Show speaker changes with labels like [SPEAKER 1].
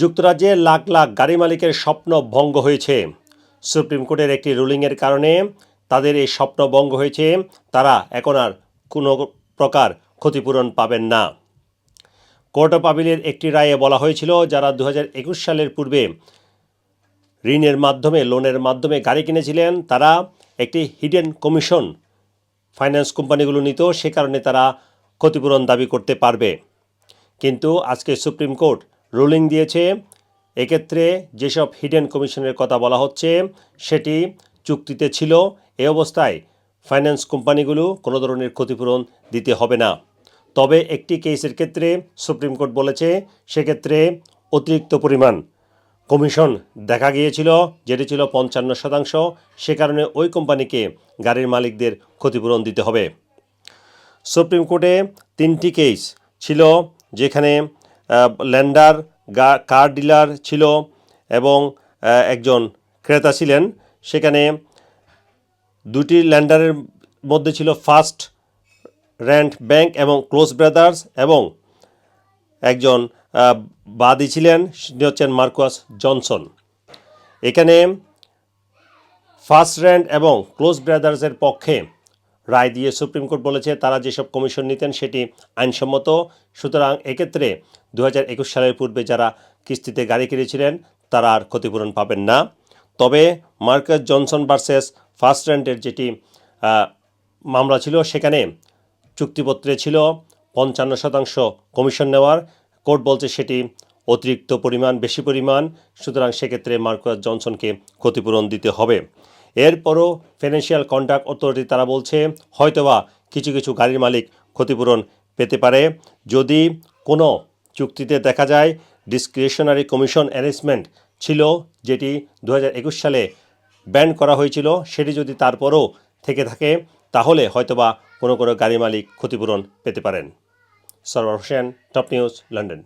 [SPEAKER 1] যুক্তরাজ্যে লাখ লাখ গাড়ি মালিকের স্বপ্ন ভঙ্গ হয়েছে। সুপ্রিম কোর্টের একটি রুলিংয়ের কারণে তাদের এই স্বপ্ন ভঙ্গ হয়েছে। তারা এখন আর কোনো প্রকার ক্ষতিপূরণ পাবেন না। কোর্ট অফ আপিলের একটি রায়ে বলা হয়েছিল, যারা দু হাজার একুশ সালের পূর্বে ঋণের মাধ্যমে, লোনের মাধ্যমে গাড়ি কিনেছিলেন, তারা একটি হিডেন কমিশন ফাইন্যান্স কোম্পানিগুলো নিত, সে কারণে তারা ক্ষতিপূরণ দাবি করতে পারবে। কিন্তু আজকে সুপ্রিম কোর্ট রুলিং দিয়েছে। এক্ষেত্রে যেসব হিডেন কমিশনের কথা বলা হচ্ছে, সেটি চুক্তিতে ছিল। এ অবস্থায় ফাইন্যান্স কোম্পানিগুলো কোনো ধরনের ক্ষতিপূরণ দিতে হবে না। তবে একটি কেসের ক্ষেত্রে সুপ্রিম কোর্ট বলেছে, সেক্ষেত্রে অতিরিক্ত পরিমাণ কমিশন দেখা গিয়েছিল, যেটি ছিল পঞ্চান্ন শতাংশ। সে কারণে ওই কোম্পানিকে গাড়ির মালিকদের ক্ষতিপূরণ দিতে হবে। সুপ্রিম কোর্টে তিনটি কেস ছিল, যেখানে ল্যান্ডার কার ডিলার ছিল এবং একজন ক্রেতা ছিলেন। সেখানে দুটি ল্যান্ডারের মধ্যে ছিল ফার্স্ট র্যান্ড ব্যাংক এবং ক্লোজ ব্রাদার্স এবং একজন বাদী ছিলেন হচ্ছেন মার্কাস জনসন। এখানে ফার্স্ট র্যান্ড এবং ক্লোজ ব্রাদার্সের পক্ষে রায় দিয়ে সুপ্রিম কোর্ট বলেছে তারা যেসব কমিশন নিতেন সেটি আইনসম্মত। সুতরাং এক্ষেত্রে দু হাজার একুশ সালের পূর্বে যারা কিস্তিতে গাড়ি কিনেছিলেন, তারা আর ক্ষতিপূরণ পাবেন না। তবে মার্কাস জনসন ভার্সেস ফার্স্ট র্যান্ডের যেটি মামলা ছিল, সেখানে চুক্তিপত্রে ছিল পঞ্চান্ন শতাংশ কমিশন নেওয়ার। কোর্ট বলছে সেটি অতিরিক্ত পরিমাণ, বেশি পরিমাণ। সুতরাং সেক্ষেত্রে মার্কাস জনসনকে ক্ষতিপূরণ দিতে হবে। এরপরও ফিনান্সিয়াল কন্ডাক্ট অথরিটি তারা বলছে হয়তোবা কিছু কিছু গাড়ির মালিক ক্ষতিপূরণ পেতে পারে। যদি কোনো চুক্তিতে দেখা যায় ডিসক্রিশনারি কমিশন অ্যারেঞ্জমেন্ট ছিল যেটি দু হাজার একুশ সালে ব্যান করা হয়েছিল, সেটি যদি তারপরও থেকে থাকে, তাহলে হয়তোবা কোনো কোনো গাড়ি মালিক ক্ষতিপূরণ পেতে পারেন। Sarwar Hossain, top news, London.